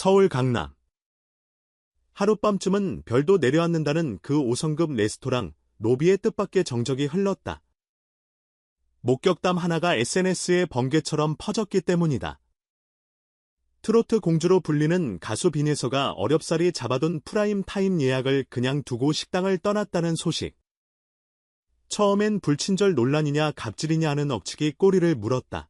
서울 강남. 하룻밤쯤은 별도 내려앉는다는 그 5성급 레스토랑 로비의 뜻밖의 정적이 흘렀다. 목격담 하나가 SNS에 번개처럼 퍼졌기 때문이다. 트로트 공주로 불리는 가수 빈에서가 어렵사리 잡아둔 프라임 타임 예약을 그냥 두고 식당을 떠났다는 소식. 처음엔 불친절 논란이냐 갑질이냐 하는 억측이 꼬리를 물었다.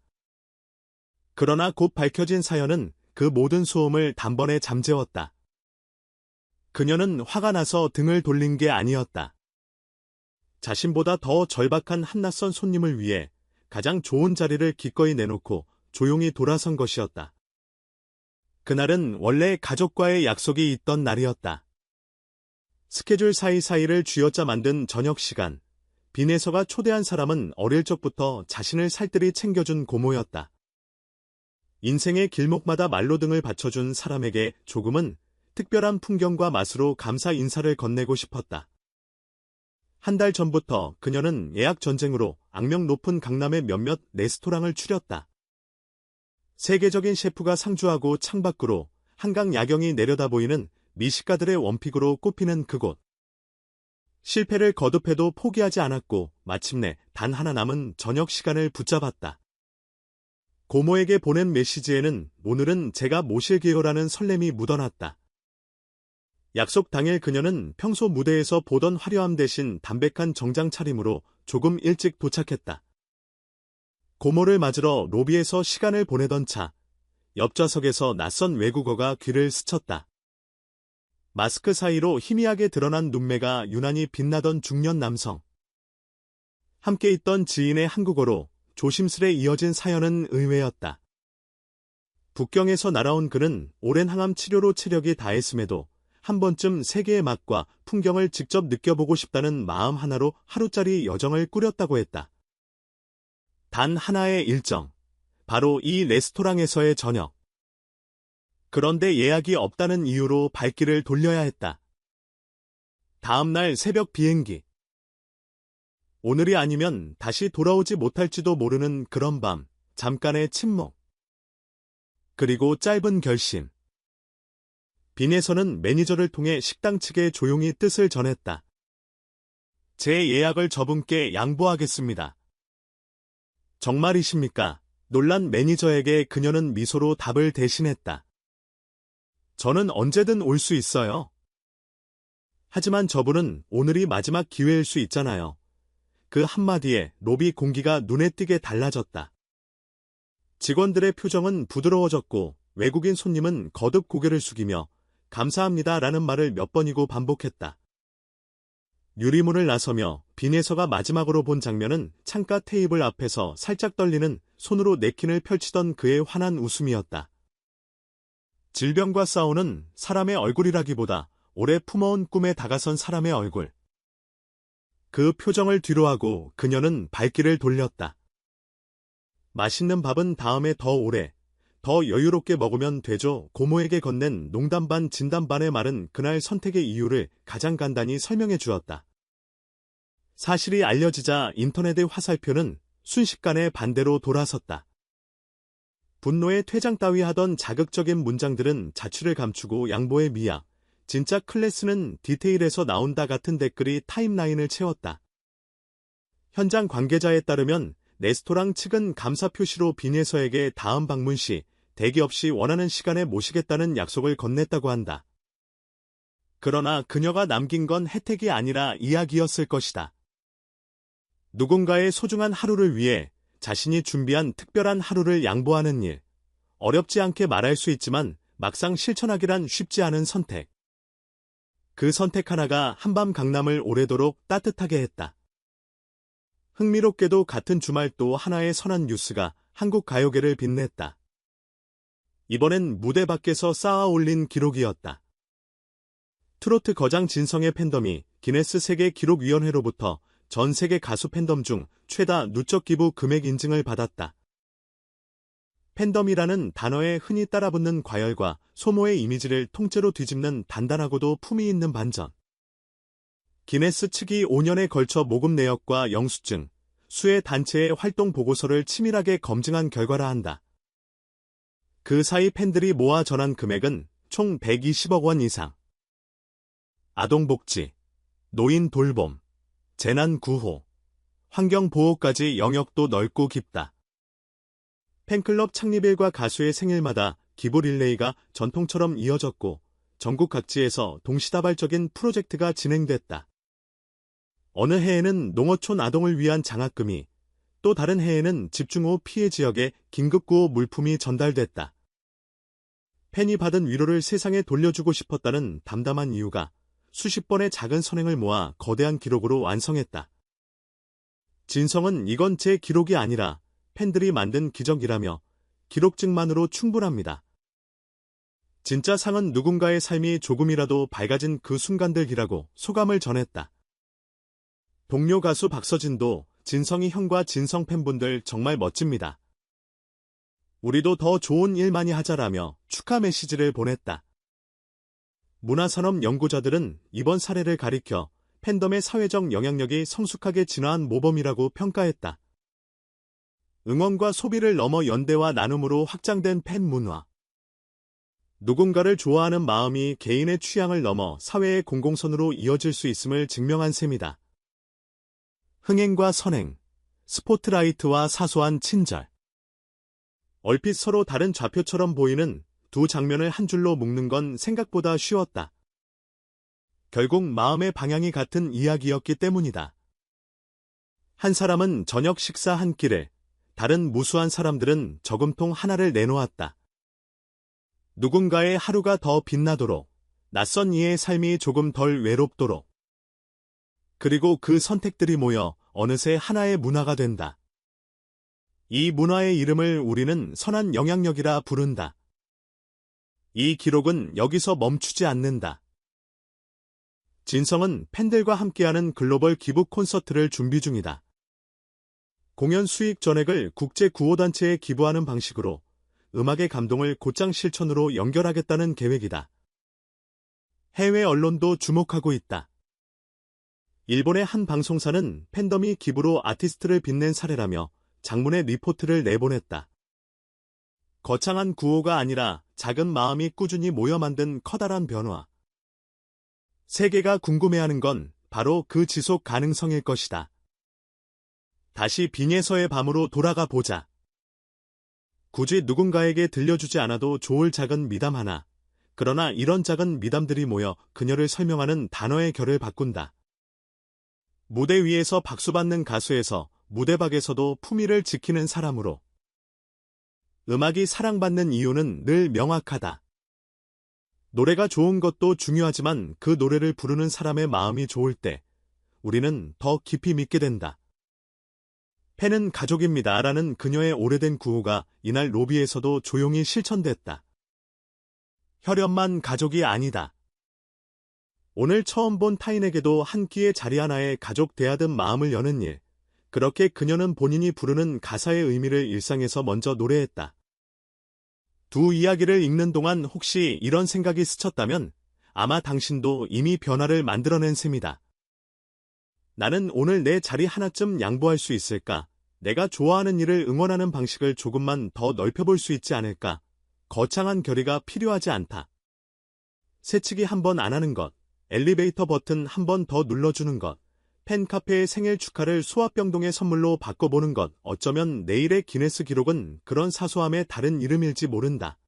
그러나 곧 밝혀진 사연은 그 모든 소음을 단번에 잠재웠다. 그녀는 화가 나서 등을 돌린 게 아니었다. 자신보다 더 절박한 한 낯선 손님을 위해 가장 좋은 자리를 기꺼이 내놓고 조용히 돌아선 것이었다. 그날은 원래 가족과의 약속이 있던 날이었다. 스케줄 사이사이를 쥐어짜 만든 저녁 시간, 빈에서가 초대한 사람은 어릴 적부터 자신을 살뜰히 챙겨준 고모였다. 인생의 길목마다 말로등을 받쳐준 사람에게 조금은 특별한 풍경과 맛으로 감사 인사를 건네고 싶었다. 한 달 전부터 그녀는 예약 전쟁으로 악명 높은 강남의 몇몇 레스토랑을 추렸다. 세계적인 셰프가 상주하고 창밖으로 한강 야경이 내려다 보이는 미식가들의 원픽으로 꼽히는 그곳. 실패를 거듭해도 포기하지 않았고 마침내 단 하나 남은 저녁 시간을 붙잡았다. 고모에게 보낸 메시지에는 오늘은 제가 모실게요라는 설렘이 묻어났다. 약속 당일 그녀는 평소 무대에서 보던 화려함 대신 담백한 정장 차림으로 조금 일찍 도착했다. 고모를 맞으러 로비에서 시간을 보내던 차, 옆좌석에서 낯선 외국어가 귀를 스쳤다. 마스크 사이로 희미하게 드러난 눈매가 유난히 빛나던 중년 남성. 함께 있던 지인의 한국어로 조심스레 이어진 사연은 의외였다. 북경에서 날아온 그는 오랜 항암 치료로 체력이 다했음에도 한 번쯤 세계의 맛과 풍경을 직접 느껴보고 싶다는 마음 하나로 하루짜리 여정을 꾸렸다고 했다. 단 하나의 일정. 바로 이 레스토랑에서의 저녁. 그런데 예약이 없다는 이유로 발길을 돌려야 했다. 다음날 새벽 비행기. 오늘이 아니면 다시 돌아오지 못할지도 모르는 그런 밤, 잠깐의 침묵. 그리고 짧은 결심. 빈에서는 매니저를 통해 식당 측에 조용히 뜻을 전했다. 제 예약을 저분께 양보하겠습니다. 정말이십니까? 놀란 매니저에게 그녀는 미소로 답을 대신했다. 저는 언제든 올 수 있어요. 하지만 저분은 오늘이 마지막 기회일 수 있잖아요. 그 한마디에 로비 공기가 눈에 띄게 달라졌다. 직원들의 표정은 부드러워졌고 외국인 손님은 거듭 고개를 숙이며 감사합니다 라는 말을 몇 번이고 반복했다. 유리문을 나서며 빈에서가 마지막으로 본 장면은 창가 테이블 앞에서 살짝 떨리는 손으로 냅킨을 펼치던 그의 환한 웃음이었다. 질병과 싸우는 사람의 얼굴이라기보다 오래 품어온 꿈에 다가선 사람의 얼굴. 그 표정을 뒤로하고 그녀는 발길을 돌렸다. 맛있는 밥은 다음에 더 오래, 더 여유롭게 먹으면 되죠. 고모에게 건넨 농담 반 진담 반의 말은 그날 선택의 이유를 가장 간단히 설명해 주었다. 사실이 알려지자 인터넷의 화살표는 순식간에 반대로 돌아섰다. 분노의 퇴장 따위 하던 자극적인 문장들은 자취를 감추고 양보의 미약, 진짜 클래스는 디테일에서 나온다 같은 댓글이 타임라인을 채웠다. 현장 관계자에 따르면 레스토랑 측은 감사 표시로 빈예서에게 다음 방문 시 대기 없이 원하는 시간에 모시겠다는 약속을 건넸다고 한다. 그러나 그녀가 남긴 건 혜택이 아니라 이야기였을 것이다. 누군가의 소중한 하루를 위해 자신이 준비한 특별한 하루를 양보하는 일. 어렵지 않게 말할 수 있지만 막상 실천하기란 쉽지 않은 선택. 그 선택 하나가 한밤 강남을 오래도록 따뜻하게 했다. 흥미롭게도 같은 주말 또 하나의 선한 뉴스가 한국 가요계를 빛냈다. 이번엔 무대 밖에서 쌓아 올린 기록이었다. 트로트 거장 진성의 팬덤이 기네스 세계 기록위원회로부터 전 세계 가수 팬덤 중 최다 누적 기부 금액 인증을 받았다. 팬덤이라는 단어에 흔히 따라붙는 과열과 소모의 이미지를 통째로 뒤집는 단단하고도 품위 있는 반전. 기네스 측이 5년에 걸쳐 모금 내역과 영수증, 수의 단체의 활동 보고서를 치밀하게 검증한 결과라 한다. 그 사이 팬들이 모아 전한 금액은 총 120억 원 이상. 아동복지, 노인 돌봄, 재난 구호, 환경보호까지 영역도 넓고 깊다. 팬클럽 창립일과 가수의 생일마다 기부 릴레이가 전통처럼 이어졌고 전국 각지에서 동시다발적인 프로젝트가 진행됐다. 어느 해에는 농어촌 아동을 위한 장학금이 또 다른 해에는 집중호우 피해 지역에 긴급구호 물품이 전달됐다. 팬이 받은 위로를 세상에 돌려주고 싶었다는 담담한 이유가 수십 번의 작은 선행을 모아 거대한 기록으로 완성했다. 진성은 이건 제 기록이 아니라 팬들이 만든 기적이라며 기록증만으로 충분합니다. 진짜 상은 누군가의 삶이 조금이라도 밝아진 그 순간들이라고 소감을 전했다. 동료 가수 박서진도 진성이 형과 진성 팬분들 정말 멋집니다. 우리도 더 좋은 일 많이 하자라며 축하 메시지를 보냈다. 문화산업 연구자들은 이번 사례를 가리켜 팬덤의 사회적 영향력이 성숙하게 진화한 모범이라고 평가했다. 응원과 소비를 넘어 연대와 나눔으로 확장된 팬 문화. 누군가를 좋아하는 마음이 개인의 취향을 넘어 사회의 공공선으로 이어질 수 있음을 증명한 셈이다. 흥행과 선행, 스포트라이트와 사소한 친절. 얼핏 서로 다른 좌표처럼 보이는 두 장면을 한 줄로 묶는 건 생각보다 쉬웠다. 결국 마음의 방향이 같은 이야기였기 때문이다. 한 사람은 저녁 식사 한 끼를, 다른 무수한 사람들은 저금통 하나를 내놓았다. 누군가의 하루가 더 빛나도록, 낯선 이의 삶이 조금 덜 외롭도록. 그리고 그 선택들이 모여 어느새 하나의 문화가 된다. 이 문화의 이름을 우리는 선한 영향력이라 부른다. 이 기록은 여기서 멈추지 않는다. 진성은 팬들과 함께하는 글로벌 기부 콘서트를 준비 중이다. 공연 수익 전액을 국제 구호단체에 기부하는 방식으로 음악의 감동을 곧장 실천으로 연결하겠다는 계획이다. 해외 언론도 주목하고 있다. 일본의 한 방송사는 팬덤이 기부로 아티스트를 빛낸 사례라며 장문의 리포트를 내보냈다. 거창한 구호가 아니라 작은 마음이 꾸준히 모여 만든 커다란 변화. 세계가 궁금해하는 건 바로 그 지속 가능성일 것이다. 다시 빙에서의 밤으로 돌아가 보자. 굳이 누군가에게 들려주지 않아도 좋을 작은 미담 하나. 그러나 이런 작은 미담들이 모여 그녀를 설명하는 단어의 결을 바꾼다. 무대 위에서 박수받는 가수에서 무대 밖에서도 품위를 지키는 사람으로. 음악이 사랑받는 이유는 늘 명확하다. 노래가 좋은 것도 중요하지만 그 노래를 부르는 사람의 마음이 좋을 때 우리는 더 깊이 믿게 된다. 팬은 가족입니다. 라는 그녀의 오래된 구호가 이날 로비에서도 조용히 실천됐다. 혈연만 가족이 아니다. 오늘 처음 본 타인에게도 한 끼의 자리 하나에 가족 대하듯 마음을 여는 일. 그렇게 그녀는 본인이 부르는 가사의 의미를 일상에서 먼저 노래했다. 두 이야기를 읽는 동안 혹시 이런 생각이 스쳤다면 아마 당신도 이미 변화를 만들어낸 셈이다. 나는 오늘 내 자리 하나쯤 양보할 수 있을까? 내가 좋아하는 일을 응원하는 방식을 조금만 더 넓혀볼 수 있지 않을까? 거창한 결의가 필요하지 않다. 새치기 한 번 안 하는 것, 엘리베이터 버튼 한 번 더 눌러주는 것, 팬카페의 생일 축하를 소아병동의 선물로 바꿔보는 것, 어쩌면 내일의 기네스 기록은 그런 사소함의 다른 이름일지 모른다.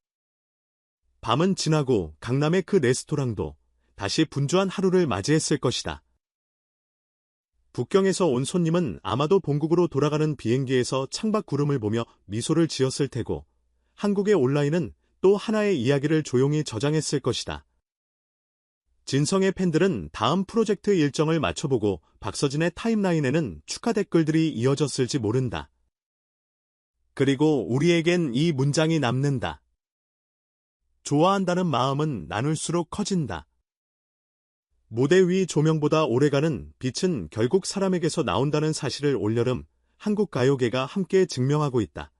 밤은 지나고 강남의 그 레스토랑도 다시 분주한 하루를 맞이했을 것이다. 북경에서 온 손님은 아마도 본국으로 돌아가는 비행기에서 창밖 구름을 보며 미소를 지었을 테고, 한국의 온라인은 또 하나의 이야기를 조용히 저장했을 것이다. 진성의 팬들은 다음 프로젝트 일정을 맞춰보고 박서진의 타임라인에는 축하 댓글들이 이어졌을지 모른다. 그리고 우리에겐 이 문장이 남는다. 좋아한다는 마음은 나눌수록 커진다. 무대 위 조명보다 오래가는 빛은 결국 사람에게서 나온다는 사실을 올여름 한국 가요계가 함께 증명하고 있다.